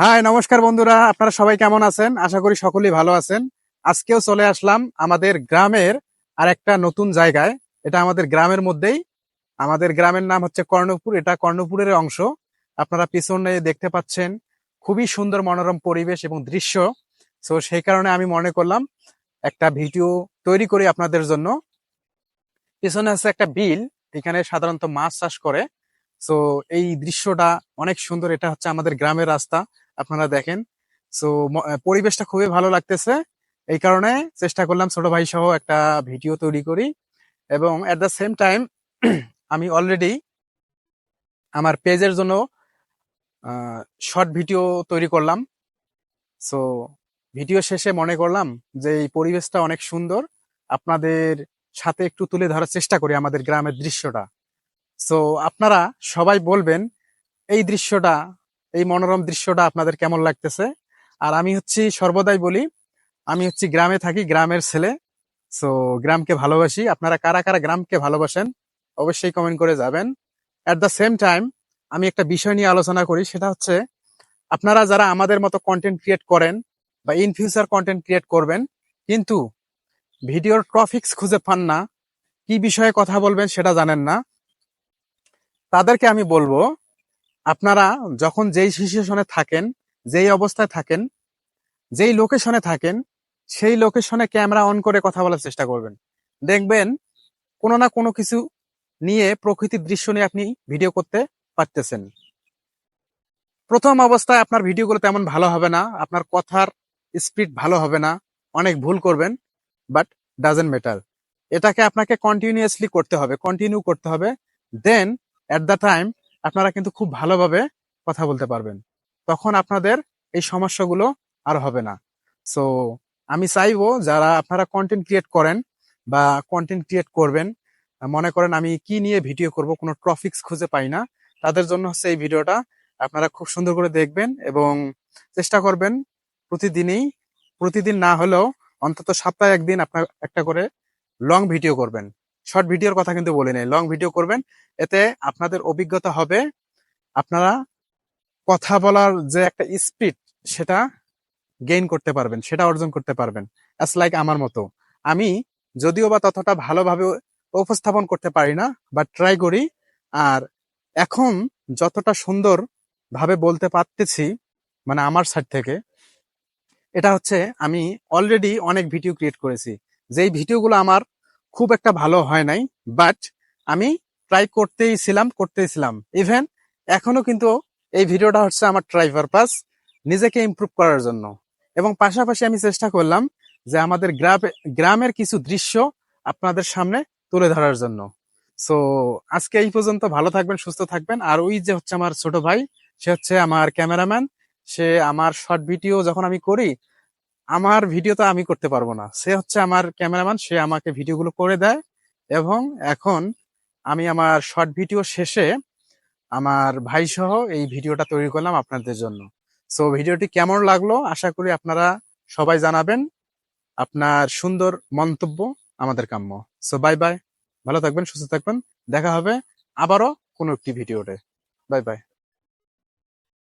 High, নমস্কার বন্ধুরা, আপনারা সবাই কেমন আছেন? আশা করি সকলেই ভালো আছেন। আজকেও চলে আসলাম আমাদের গ্রামের আর একটা নতুন জায়গায়। এটা আমাদের গ্রামের মধ্যেই। আমাদের গ্রামের নাম হচ্ছে কর্ণপুর, এটা কর্ণপুরের অংশ। আপনারা পিছনে দেখতে পাচ্ছেন খুবই সুন্দর মনোরম পরিবেশ এবং দৃশ্য। তো সেই কারণে আমি মনে করলাম একটা ভিডিও তৈরি করি আপনাদের জন্য। পিছনে আছে একটা বিল, এখানে সাধারণত মাছ চাষ করে। তো এই দৃশ্যটা অনেক সুন্দর। এটা হচ্ছে আমাদের গ্রামের রাস্তা। আপনারা দেখেন। সো পরিবেশটা খুবই ভালো লাগতেছে। এই কারণে চেষ্টা করলাম ছোট ভাই সহ একটা ভিডিও তৈরি করি। এবং এট দ্য সেম টাইম আমি অলরেডি আমার পেজের জন্য শর্ট ভিডিও তৈরি করলাম। সো ভিডিও শেষে মনে করলাম যে এই পরিবেশটা অনেক সুন্দর। আপনাদের সাথে একটু তুলে ধরার চেষ্টা করি আমাদের গ্রামের দৃশ্যটা। সো আপনারা সবাই বলবেন, এই দৃশ্যটা এই মনোরম দৃশ্যটা আপনাদের কেমন লাগতেছে? আর আমি হচ্ছি সর্বদাই বলি, আমি হচ্ছি গ্রামে থাকি, গ্রামের ছেলে। সো গ্রামকে ভালোবাসি। আপনারা কারা কারা গ্রামকে ভালোবাসেন, অবশ্যই কমেন্ট করে যাবেন। অ্যাট দ্য সেম টাইম আমি একটা বিষয় নিয়ে আলোচনা করি, সেটা হচ্ছে, আপনারা যারা আমাদের মতো কন্টেন্ট ক্রিয়েট করেন বা ইন ফিউচার কন্টেন্ট ক্রিয়েট করবেন, কিন্তু ভিডিওর টপিক্স খুঁজে পান না, কি বিষয়ে কথা বলবেন সেটা জানেন না, তাদেরকে আমি বলব আপনারা যখন যেই সিচুয়েশনে থাকেন, যেই অবস্থায় থাকেন, যেই লোকেশনে থাকেন, সেই লোকেশনে ক্যামেরা অন করে কথা বলার চেষ্টা করবেন। দেখবেন কোনো না কোনো কিছু নিয়ে প্রকৃতির দৃশ্য নিয়ে আপনি ভিডিও করতে পারতেছেন। প্রথম অবস্থায় আপনার ভিডিওগুলো তেমন ভালো হবে না, আপনার কথার স্পিড ভালো হবে না, অনেক ভুল করবেন, বাট ডাজেন্ট ম্যাটার। এটাকে আপনাকে কন্টিনিউয়াসলি করতে হবে কন্টিনিউ করতে হবে। দেন অ্যাট দ্য টাইম আপনারা কিন্তু খুব ভালোভাবে কথা বলতে পারবেন। তখন আপনাদের এই সমস্যাগুলো আর হবে না। সো আমি চাইব যারা আপনারা কন্টেন্ট ক্রিয়েট করেন বা কন্টেন্ট ক্রিয়েট করবেন, মনে করেন আমি কি নিয়ে ভিডিও করব, কোনো ট্রফিক্স খুঁজে পাই না, তাদের জন্য হচ্ছে এই ভিডিওটা আপনারা খুব সুন্দর করে দেখবেন এবং চেষ্টা করবেন প্রতিদিনই, প্রতিদিন না হলেও অন্তত সপ্তাহে একদিন আপনার একটা করে লং ভিডিও করবেন। শর্ট ভিডিওর কথা কিন্তু বলি নাই। লং ভিডিও করবেন, এতে আপনাদের অভিজ্ঞতা হবে। আপনারা কথা বলার যে একটা স্পিড সেটা গেইন করতে পারবেন, সেটা অর্জন করতে পারবেন। অ্যাস লাইক আমার মতো। আমি যদিও বা ততটা ভালোভাবে উপস্থাপন করতে পারি না বা ট্রাই করি। আর এখন যতটা সুন্দর ভাবে বলতে পারতেছি মানে আমার সাইড থেকে, এটা হচ্ছে আমি অলরেডি অনেক ভিডিও ক্রিয়েট করেছি। যেই ভিডিওগুলো আমার খুব একটা ভালো হয় নাই বাট আমি ট্রাই করতেই ছিলাম করতেই ছিলাম। ইভেন এখনও কিন্তু এই ভিডিওটা হচ্ছে আমার ট্রাই পারপাস নিজেকে ইমপ্রুভ করার জন্য। এবং পাশাপাশি আমি চেষ্টা করলাম যে আমাদের গ্রামে, গ্রামের কিছু দৃশ্য আপনাদের সামনে তুলে ধরার জন্য। সো আজকে এই পর্যন্ত ভালো থাকবেন, সুস্থ থাকবেন। আর ওই যে হচ্ছে আমার ছোট ভাই, সে হচ্ছে আমার ক্যামেরাম্যান সে আমার শর্ট ভিডিও যখন আমি করি আমার ভিডিও তো আমি করতে পারব না। সে হচ্ছে আমার ক্যামেরাম্যান সে আমাকে ভিডিওগুলো করে দেয় এবং এখন আমি আমার শর্ট ভিডিও শেষে আমার ভাই সহ এই ভিডিওটা তৈরি করলাম আপনাদের জন্য। সো ভিডিওটি কেমন লাগল? আশা করি আপনারা সবাই জানাবেন আপনার সুন্দর মন্তব্য আমাদের কাম্য। সো বাই বাই ভালো থাকবেন, সুস্থ থাকবেন। দেখা হবে আবারও কোনো একটি ভিডিওতে বাই বাই